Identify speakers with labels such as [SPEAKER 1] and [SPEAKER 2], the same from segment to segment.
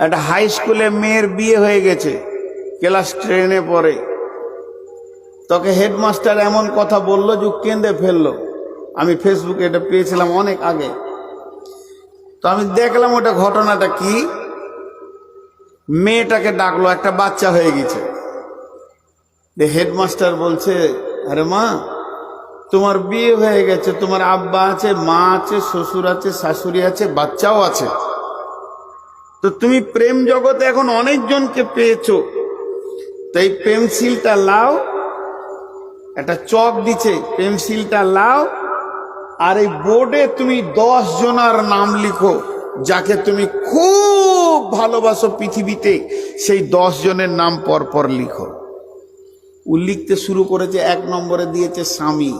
[SPEAKER 1] একটা হাই স্কুলে মেয়ের বিয়ে হয়ে গেছে ক্লাস ট্রেনে পড়ে। তোকে হেডমাস্টার এমন কথা বলল যে কেঁদে ফেলল। আমি ফেসবুকে এটা পেয়েছিলাম অনেক আগে। তো আমি দেখলাম ওটা ঘটনাটা কি? মেয়েটাকে ডাকলো, একটা বাচ্চা হয়ে গেছে। হেডমাস্টার বলছে, আরে মা, তোমার বিয়ে হয়ে গেছে, তোমার আব্বা আছে, মা আছে, শ্বশুর আছে, শাশুড়ি আছে, বাচ্চাও আছে। তো তুমি প্রেম জগতে এখন অনেকজনকে পেয়েছ। তাই পেন্সিলটা লাও, একটা চক দিছে পেন্সিলটা লাও, আর এই বোর্ডে তুমি দশ জনার নাম লিখো, যাকে তুমি খুব ভালোবাসো পৃথিবীতে, সেই দশ জনের নাম পরপর লিখো। ও লিখতে শুরু করেছে, এক নম্বরে দিয়েছে স্বামী,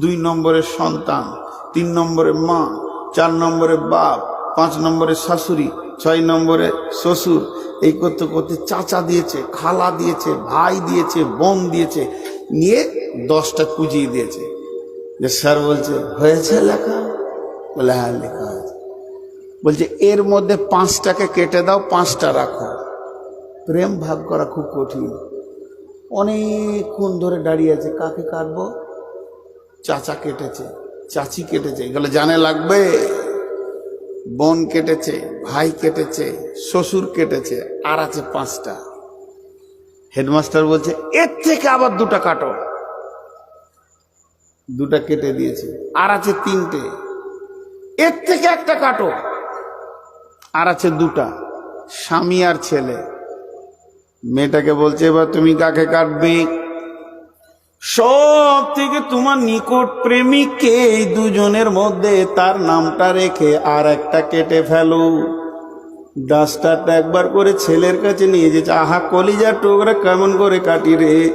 [SPEAKER 1] দুই নম্বরে সন্তান, তিন নম্বরে মা, চার নম্বরে বাপ পাঁচ নম্বরে শাশুড়ি, ছয় নম্বরে শ্বশুর। এই করতে করতে চাচা দিয়েছে, খালা দিয়েছে, ভাই দিয়েছে, বোন দিয়েছে, নিয়ে দশটা কুজিয়ে দিয়েছে। যে স্যার বলছে, হয়েছে লেখা? বলে হ্যাঁ লেখা হয়েছে বলছে, এর মধ্যে পাঁচটাকে কেটে দাও, পাঁচটা রাখো। প্রেম ভাগ করা খুব কঠিন। অনেকক্ষণ ধরে দাঁড়িয়ে আছে, কাকে কাটবো? চাচা কেটেছে, চাচি কেটেছে। এগুলো জানে লাগবে? বোন কেটেছে, ভাই কেটেছে, শ্বশুর কেটেছে, আর আছে পাঁচটা। হেডমাস্টার বলছে, এর থেকে আবার দুটা কাটো। দুটা কেটে দিয়েছে, আর আছে তিনটে। এর থেকে একটা কাটো। আর আছে দুটা, স্বামী আর ছেলে। মেয়েটাকে বলছে, এবার তুমি কাকে কাটবে? সব থেকে তোমার নিকট প্রেমিককে এই দুজনের মধ্যে তার নামটা রেখে আর একটা কেটে ফেলো। ডাস্টারটা একবার করে ছেলের কাছে নিয়ে যেছে, আহা, কলিজার টোকরা কেমন করে কাটি রে?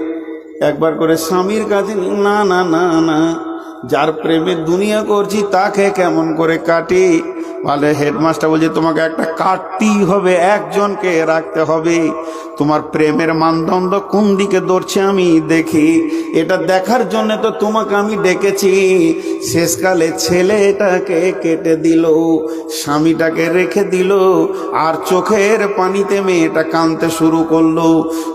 [SPEAKER 1] একবার করে স্বামীর কাছে না না না না। যার প্রেমে দুনিয়া করছি, তাকে কেমন করে কাটি? বলে, হেডমাস্টার বলছে, তোমাকে একটা কাটতেই হবে, একজনকে রাখতে হবে। তোমার প্রেমের মানদণ্ড কোন দিকে দৌড়ছে আমি দেখি। এটা দেখার জন্য তো তোমাকে আমি ডেকেছি। শেষকালে ছেলেটাকে কেটে দিল, স্বামীটাকে রেখে দিল, আর চোখের পানিতে মেয়েটা কাঁদতে শুরু করল।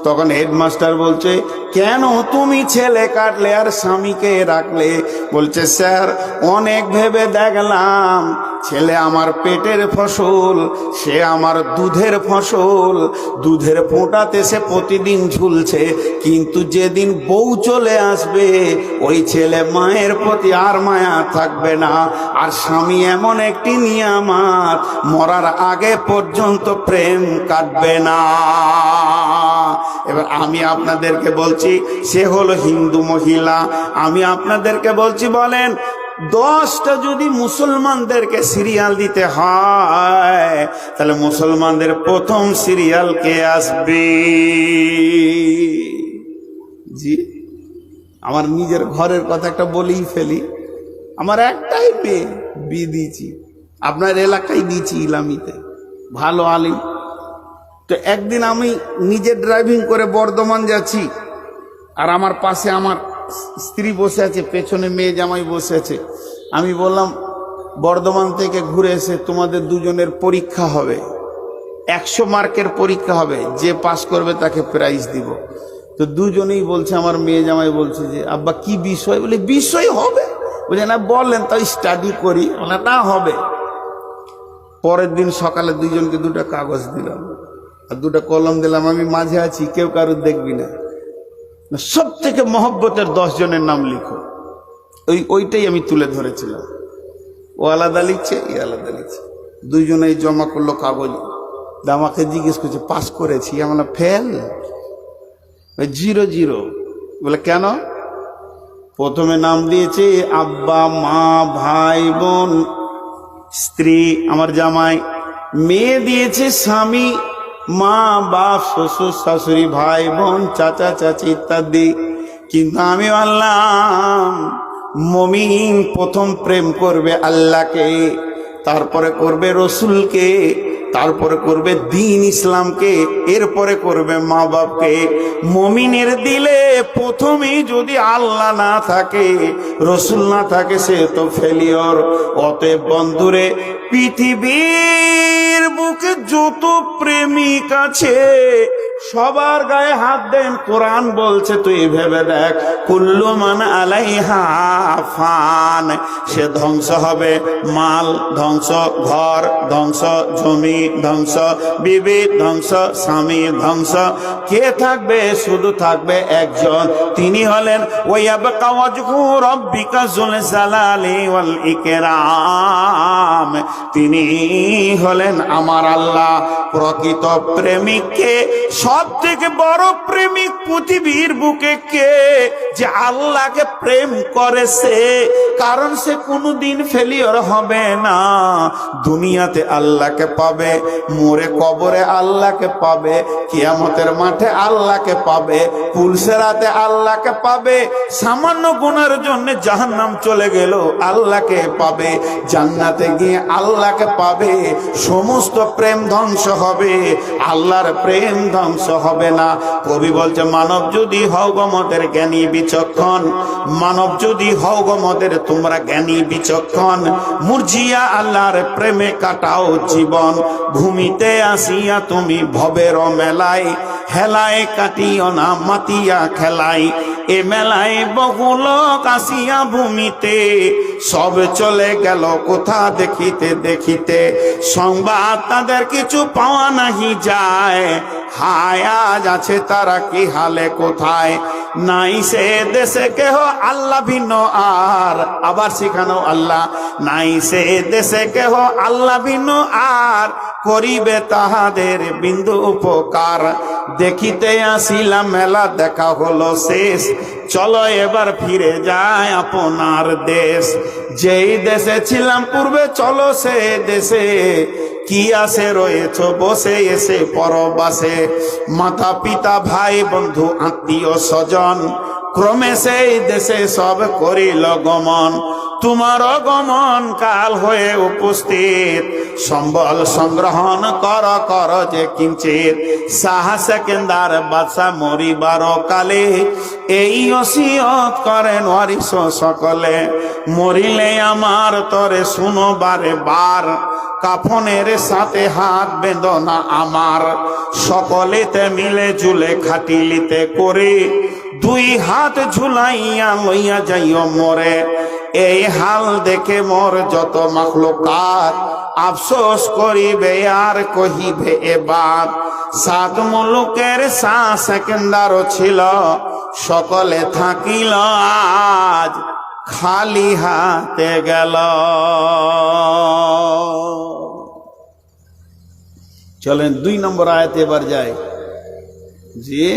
[SPEAKER 1] তখন হেডমাস্টার বলছে, কেন তুমি ছেলে কাটলে আর স্বামীকে রাখলে? বলছে স্যার অনেক ভেবে দেখলাম ছেলে আমার পেটের ফসল, সে আমার দুধের ফসল। দুধের ফোঁটাতে সে প্রতিদিন ঝুলছে, কিন্তু যেদিন বউ চলে আসবে, ওই ছেলে মায়ের প্রতি আর মায়া থাকবে না। আর স্বামী এমন একটি নিয়ামাত, মরার আগে পর্যন্ত প্রেম কাটবে না। এবার আমি আপনাদেরকে বলছি, সে হলো হিন্দু মহিলা। আমি আপনাদেরকে বলছি, বলেন দশটা যদি মুসলমানদেরকে সিরিয়াল দিতে হয়, তাহলে মুসলমানদের প্রথম সিরিয়াল কে আসবে? জি, আমার নিজের ঘরের কথা একটা বলেই ফেলি। আমার একটাই মেয়ে, বিয়ে দিয়েছি। আপনার এলাকায় দিয়েছি ইলামিতে। ভালো আলিম। তো একদিন আমি নিজে ড্রাইভিং করে বর্ধমান যাচ্ছি, আর আমার পাশে আমার স্ত্রী বসে আছে, পেছনে মেয়ে জামাই বসে আছে। আমি বললাম, বর্ধমান থেকে ঘুরে এসে তোমাদের দুজনের পরীক্ষা হবে। একশো মার্কের পরীক্ষা হবে, যে পাস করবে তাকে প্রাইজ দিব। তো দুজনেই বলছে, আমার মেয়ে জামাই বলছে যে, আব্বা, কি বিষয়? বলে, বিষয় হবে। বলছে, না বললেন তাই স্টাডি করি। বলে, না হবে। পরের দিন সকালে দুজনকে দুটো কাগজ দিলাম। আর দুটো কলম দিলাম, আমি মাঝে আছি, কেউ কারোর দেখবি না। সব থেকে মহব্বতের দশ জনের নাম লিখো। ওই, ওইটাই আমি তুলে ধরেছিলাম। ও আলাদা লিখছে, ই আলাদা লিখছে। দুইজনেই জমা করল কাগজ। আমাকে জিজ্ঞেস করছে, পাস করেছি? আমরা ফেল? Zero zero. বলে, কেন? প্রথমে নাম দিয়েছে, আব্বা, মা, ভাই, বোন, স্ত্রী, আমার জামাই। মেয়ে দিয়েছে, স্বামী মা, বাপ, শ্বশুর, শাশুড়ি, ভাই, বোন, চাচা, চাচি ইত্যাদি। কিন্তু আমি বললাম, মমিন প্রথম প্রেম করবে আল্লাহকে, তারপরে করবে রসুলকে, তারপরে করবে দিন ইসলামকে, এরপরে করবে মা বাপকে। মমিনের দিলে প্রথমেই যদি আল্লাহ না থাকে, রসুল না থাকে, সে তো ফেলিওর অতএব বন্ধুরে পৃথিবীর বুকে যত প্রেমিক আছে। সবার গায়ে হাত দেন, কোরআন বলছে, তুই ভেবে দেখ, কুল্লু মান আলাইহা ফান সে ধ্বংস হবে। মাল ধ্বংস, ঘর ধ্বংস, জমি ধ্বংস, বিবি ধ্বংস, স্বামী ধ্বংস। কে থাকবে? শুধু থাকবে একজন। তিনি হলেন ওয়াল ইকরাম। তিনি হলেন আমার আল্লাহ, প্রকৃত প্রেমিককে সব থেকে বড় প্রেমিক পৃথিবীর বুকে কে যে আল্লাহকে প্রেম করে সে? কারণ সে কোনোদিন ফেলিওর হবে না। দুনিয়াতে আল্লাহকে পাবে মোরে কবরে আল্লাহকে পাবে, কিয়ামতের মাঠে আল্লাহকে পাবে, পুলসেরাতে আল্লাহকে পাবে, সামান্য গুণার জন্য জাহান্নাম চলে গেল আল্লাহকে পাবে, জান্নাতে গিয়ে আল্লাহকে পাবে, সমস্ত প্রেম ধ্বংস হবে, আল্লাহর প্রেম ধ্বংস হবে না। কবি বলছে, মানব যদি হও গমদের জ্ঞানী বিচক্ষণ, মানব যদি হও গমদের তোমরা জ্ঞানী বিচক্ষণ মুরজিয়া আল্লাহর প্রেমে কাটাও জীবন, ভূমিতে আসিয়া তুমি ভবের মেলায়, হেলায় কাটিও না, মাতিয়া খেলাই এ মেলায় বহু লোক আসিয়া ভূমিতে, সব চলে গেল কোথা দেখিতে দেখিতে, সংবাদ তাদের কিছু পাওয়া নাহি যায় হায়, আজ আছে তারা কি হালে, কোথায়? নাই সে দেশে কেহ, আল্লাহ ভিন্ন আর। আবার শিখানো আল্লাহ, নাই সে দেশে কেহ, আল্লাহ ভিন্ন আর। করিবে তাহাদের বিন্দু উপকার। দেখিতে আসিলাম, মেলা দেখা হলো শেষ। চলো এবার ফিরে যায় আপনার দেশ। যেই দেশে ছিলাম পূর্বে, চলো সে দেশে। কি আসে রয়েছ বসে, এসে পরবাসে। মাতা পিতা ভাই, বন্ধু, আত্মীয়, স্বজন, ক্রমে সেই দেশে সব করিল গমন। তোমার গমন কাল হয়ে উপস্থিত। সম্বল সংগ্রহণ কর কর যে কিঞ্চিত। সাহা সেকেন্দার বাদশা মরিবার কালে এই অসিয়ত করেন ওয়ারিস সকলে। মরিলে আমার তরে শুনো বারে বার, কাফনের সাথে হাত বেদনা আমার। সকলেতে মিলে ঝুলে খাটিলিতে করে দুই হাত ঝুলাইয়া লইয়া যাইও মরে। এই হাল দেখে মোর যত মাখলুকাত আফসোস করিবে, আর কহিবে এবার, সাত মুলুকের সা সেকেন্দারও ছিল, সকলে থাকিল আজ, খালি হাতে গেল। চলেন দুই নম্বর আয়াতে এবার যাই। যে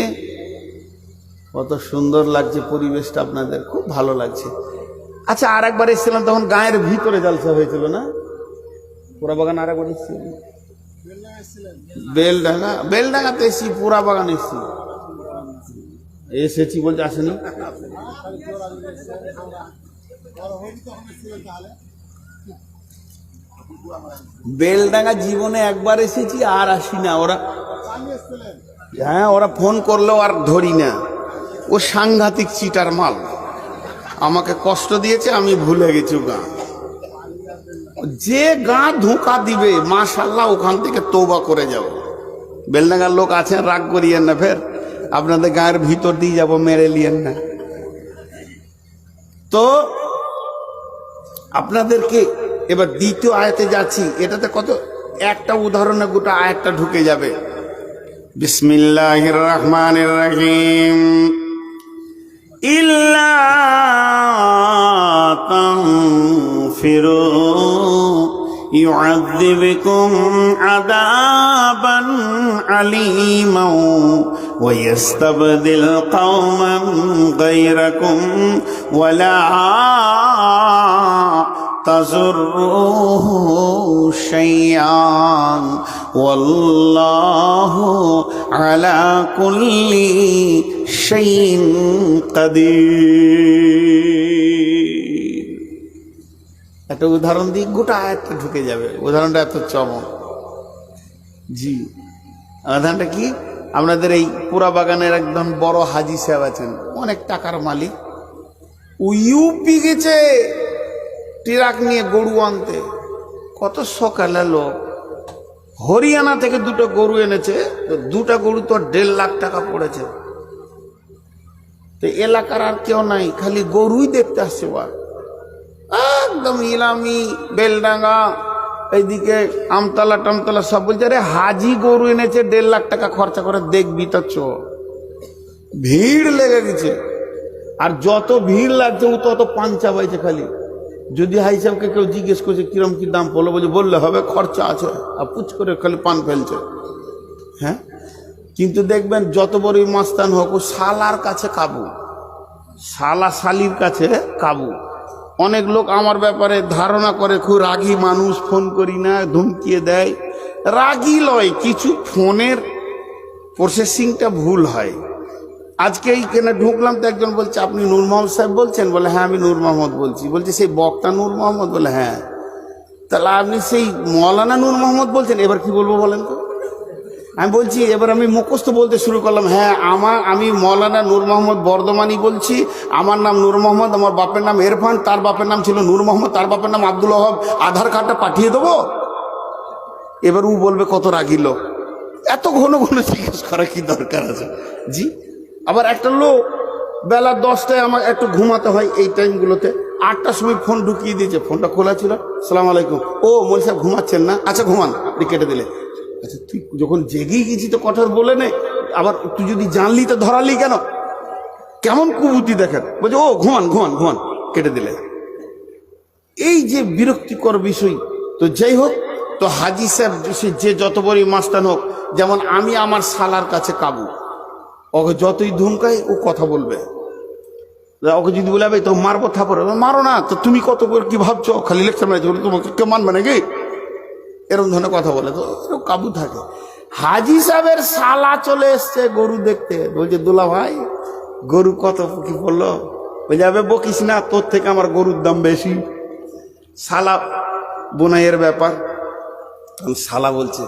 [SPEAKER 1] কত সুন্দর লাগছে পরিবেশটা আপনাদের, খুব ভালো লাগছে। আচ্ছা আর একবার এসেছিলাম, তখন গায়ের ভিতরে জালসা হয়েছিল না? পুরা বাগান আর একবার এসেছিলাম বেলডাঙ্গা, বেলডাঙ্গাতে এসেছি পুরা বাগান এসেছি। এসেছি বলতে আসেনি? বেলডাঙ্গা জীবনে একবার এসেছি, আর আসি না। ওরা হ্যাঁ ওরা ফোন করলেও আর ধরি না। ও সাংঘাতিক চিটার মাল। আমাকে কষ্ট দিয়েছে, আমি ভুলে গেছি গা। যে গা ধোঁকা দিবে মাশাল্লাহ ওখান থেকে তোবা করে যাব। বেলডাঙ্গার লোক আছেন, রাগ করিয়েন না ফের। আপনাদের গায়ের ভিতর দিয়ে যাব, মেরে লিয়েন না। তো আপনাদেরকে এবার দ্বিতীয় আয়াতে যাচ্ছি। এটাতে কত, একটা উদাহরণে গোটা আয়াতটা ঢুকে যাবে। বিসমিল্লাহির রহমানির রহিম। إلا تنفروا. يعذبكم عذابا عليما ويستبدل قوما غيركم. ولا تزروه شيئا والله على كل شيء قدير একটা উদাহরণ দিই গোটা আয়াতটা ঢুকে যাবে উদাহরণটা এত চমক জি ধানটা কি আপনাদের এই পুরা বাগানের একদম বড় হাজি সাহেব আছেন অনেক টাকার মালিক ও ইউপি গেছে ট্রাক নিয়ে গরু আনতে। কত সকালে লোক। হরিয়ানা থেকে দুটো গরু এনেছে, তো দুটা গরু তো দেড় লাখ টাকা পড়েছে। তো এলাকার আর কেউ নাই, খালি গরুই দেখতে আসছে ওর। একদম ইলামি, বেলডাঙ্গা, এইদিকে আমতলা টামতলা সব বলছে, আরে হাজি গরু এনেছে, দেড় লাখ টাকা খরচা করে দেখবি তো চ। ভিড় লেগে গেছে। আর যত ভিড় লাগছে, ও তত পাঞ্চা পাইছে খালি। যদি হাই সাহেবকে কেউ জিজ্ঞেস করছে, কিরম কি দাম পড়ল? বলছে, বললে হবে, খরচা আছে। আর পুচ করে খালি পান ফেলছে। হ্যাঁ? কিন্তু দেখবেন যত বড়ই মাস্তান হোক, ও শালার কাছে কাবু। শালা শালির কাছে কাবু। অনেক লোক আমার ব্যাপারে ধারণা করে, খুব রাগী মানুষ, ফোন করি না, ধমকিয়ে দেয়। রাগী লয়, কিছু ফোনের প্রসেসিংটা ভুল হয়। আজকে এইখানে ঢুকলাম তো একজন বলছে, আপনি নূর মোহাম্মদ সাহেব বলছেন? বলে হ্যাঁ আমি নূর মোহাম্মদ বলছি। বলছে, সেই বক্তা নূর মোহাম্মদ? বলে হ্যাঁ। তাহলে আপনি সেই মৌলানা নূর মোহাম্মদ বলছেন? এবার কি বলব বলেন তো? আমি বলছি, এবার আমি মুখস্থ বলতে শুরু করলাম হ্যাঁ আমার, আমি মৌলানা নূর মোহাম্মদ বর্ধমানি বলছি। আমার নাম নূর মোহাম্মদ, আমার বাপের নাম এরফান, তার বাপের নাম ছিল নূর মোহাম্মদ, তার বাপের নাম আব্দুল ওহাব আধার কার্ডটা পাঠিয়ে দেবো? এবার ও বলবে, কত রাগি লোক। এত ঘন ঘন জিজ্ঞেস করা কি দরকার আছে? জি? আবার একটা লোক বেলা দশটায় আমার একটু ঘুমাতে হয় এই টাইমগুলোতে। আটটার সময় ফোন ঢুকিয়ে দিয়েছে, ফোনটা খোলা ছিল। সালাম আলাইকুম। ও মল সাহেব ঘুমাচ্ছেন না? আচ্ছা ঘুমান। আপনি কেটে দিলে আচ্ছা তুই যখন জেগেই গেছি তো কঠোর বলে নে। আবার তুই যদি জানলি তো ধরালি কেন? কেমন কুবুতি দেখেন? বলছে, ও, ঘুমান ঘুমান ঘুমান। কেটে দিলে এই যে বিরক্তিকর বিষয়, তো যাই হোক, তো হাজি সাহেব যে যত বড়ই মাস্তান হোক, যেমন আমি আমার শালার কাছে কাবু। ওকে যতই ধুমকাই ও কথা বলবে। ওকে যদি বলে "আবে, তো মারবো থাপড়? মারো না। তো তুমি কত করে কি ভাবছ? খালি লেকচার মারছো বলে তোমাকে কেউ মানবে নাকি? এরকম ধরনের কথা বলে। তো কাবু থাকে। হাজি সাহেবের শালা চলে এসছে গরু দেখতে। বলছে দুলা ভাই গরু কত কি বলল? বলছে আবে বকিস না তোর থেকে আমার গরুর দাম বেশি। শালা বোনাইয়ের ব্যাপার। শালা বলছে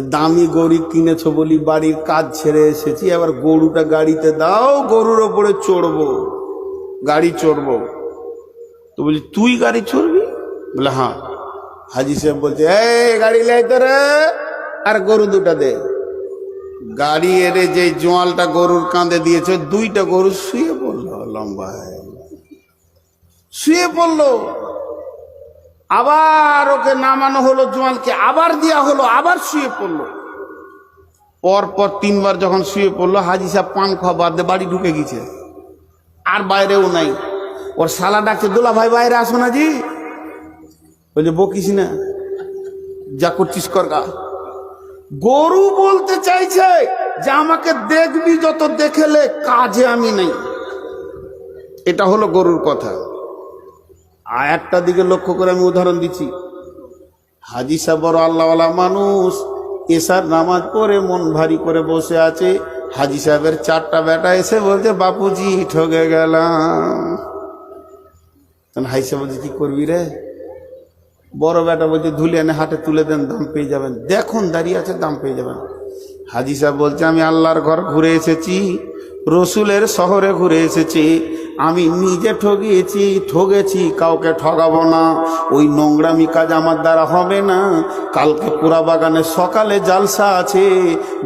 [SPEAKER 1] দামি গরু কিনেছো বলি, বাড়ির কাজ ছেড়ে এসেছি, এবার গরুটা গাড়িতে দাও, গরুর ওপরে চড়বো। গাড়ি চড়বো। তো বলি, তুই গাড়ি চড়বি? বলে হ্যাঁ। হাজি সাহেব বলছে, এই, গাড়ি লাইতে রে, আর গরু দুটা দে। গাড়ি এরে যে জোয়ালটা গরুর কাঁধে দিয়েছে, দুইটা গরু শুয়ে পড়ল, লম্বা শুয়ে পড়ল। আবার ওকে নামানো হলো, জোয়ালকে আবার দেওয়া হলো, আবার শুয়ে পড়ল। পর পর তিনবার যখন শুয়ে পড়ল, হাজি সাহেব পান খাওয়া বাদ দিয়ে বাড়ি ঢুকে গেছে। আর বাইরেও নাই। ওর শালা ডাকছে, দোলা ভাই, বাইরে আসো না জি। বলছে, বকিস না। যা করছিস কর গা। গরু বলতে চাইছে যে, আমাকে দেখবি, যত দেখেলে কাজে আমি নেই। এটা হলো গরুর কথা। একটা দিকে লক্ষ্য করে আমি উদাহরণ দিচ্ছি। হাজি সাহেব বড় আল্লাহওয়ালা মানুষ, এসার নামাজ পড়ে, মন ভারী করে বসে আছে। হাজি সাহেবের চারটা বেটা এসে বলছে, বাপুজি ঠকে গেলাম। হাই সাহেব বলছে, কি করবি রে? বড় বেটা বলছে, ধুলে এনে হাটে তুলে দেন, দাম পেয়ে যাবেন। দেখুন, দাঁড়িয়ে আছে, দাম পেয়ে যাবেন। হাজি সাহেব বলছে, আমি আল্লাহর ঘর ঘুরে এসেছি, রসুলের শহরে ঘুরে এসেছি। আমি নিজে ঠগিয়েছি, ঠগেছি, কাউকে ঠগাবো না। ওই নোংরামি কাজ আমার দ্বারা হবে না। কালকে পুরা বাগানে সকালে জালসা আছে।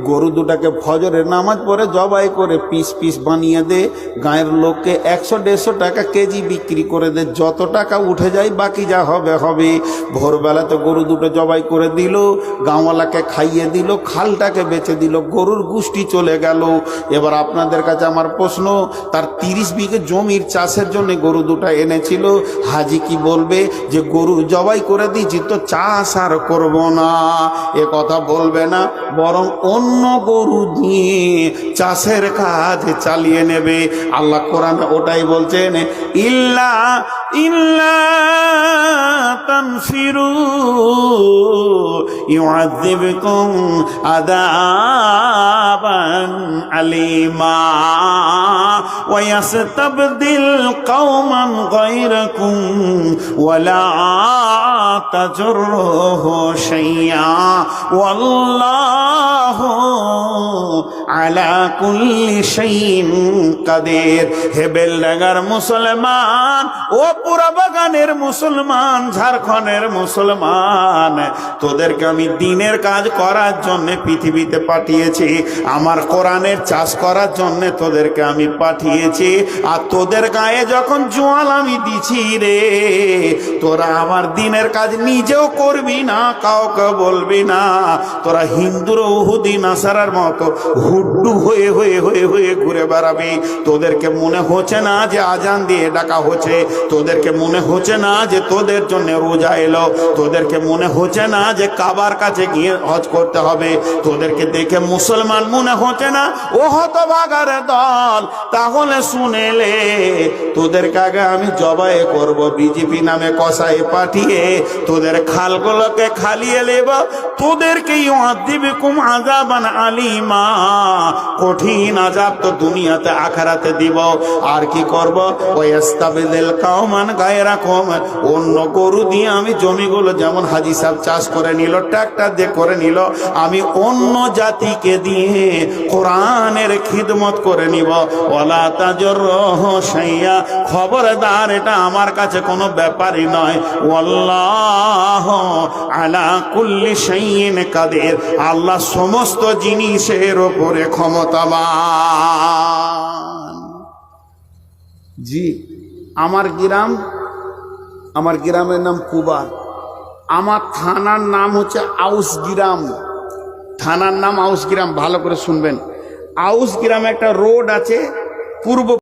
[SPEAKER 1] গরু দুটাকে ফজরের নামাজ পড়ে জবাই করে পিস পিস বানিয়ে দে। গায়ের লোককে একশো, দেড়শো টাকা কেজি বিক্রি করে দে। যত টাকা উঠে যায়, বাকি যা হবে হবে। ভোরবেলাতে গরু দুটো জবাই করে দিল। গাঁওয়ালাকে খাইয়ে দিল, খালটাকে বেচে দিল। গরুর গুষ্টি চলে গেল। এবার আপনাদের কাছে আমার প্রশ্ন, তার তিরিশ বিঘে জমির চাষের জন্য গরু দুটা এনেছিল। হাজি কি বলবে যে, গরু জবাই করে দিয়েছি তো চাষ আর করব না। এ কথা বলবে না, বরং অন্য গরু দিয়ে চাষের কাজ চালিয়ে নেবে। আল্লাহ কোরআন ওটাই বলছেন, ইল্লা إلا تنفروا يعذبكم عذابا أليما ويستبدل قوما غيركم ولا تجره شيئا والله على كل شيء قدير هبل نگر مسلمان ও পুরা বাগানের মুসলমান, ঝাড়খণ্ডের মুসলমান। তোদেরকে আমি দিনের কাজ করার জন্য পৃথিবীতে পাঠিয়েছি, আমার কোরআনের চাষ করার জন্য তোদেরকে আমি পাঠিয়েছি, আর তোদের গায়ে যখন জোয়াল আমি দিছি রে, তোরা আমার দিনের কাজ নিজেও করবি না, কাউকে বলবি না। তোরা হিন্দুর, উহুদি, নাসারার মতো হুড্ডু হয়ে হয়ে হয়ে হয়ে ঘুরে বেড়াবি। তোদেরকে মনে হচ্ছে না যে আজান দিয়ে ডাকা হচ্ছে। তোদেরকে মনে হচ্ছে না যে তোদের জন্য রোজা এলো? তোদেরকে মনে হচ্ছে না যে কাবার কাছে গিয়ে হজ করতে হবে? তোদেরকে দেখে মুসলমান মনে হচ্ছে না? ও হত বাগার দল, তাহলে শুনেলে তোদেরকে আগে আমি জবাই করব বিজেপি নামে কষাই পাঠিয়ে তোদের খালগুলোকে খালিয়ে নেব। তোদেরকে দিবে কুম আজাবান আলিমা। কঠিন আজাব তো দুনিয়াতে, আখারাতে দিব। আর কি করব? ওই এস্তাবেদেল কাউমান গায়ে রাখম অন্য গরু দিয়ে আমি জমিগুলো যেমন হাজি সাহেব চাষ করে নিল, ট্রাক্টর দিয়ে করে নিল, আমি অন্য জাতিকে দিয়ে কোরআনের খিদমত করে নিব। ওলা তাজর সাইয়া খবরদার, এটা আমার কাছে কোনো ব্যাপারই নয়। ওয়াল্লাহ আলা কুল্লি সাইন কাদের। আল্লাহ সমস্ত জিনিসের ওপরে ক্ষমতাবান। জি। আমার গ্রাম, আমার গ্রামের নাম কুবা। আমার থানার নাম হচ্ছে আউস গ্রাম। থানার নাম আউস গ্রাম, ভালো করে শুনবেন। আউস গ্রামে একটা রোড আছে, পূর্ব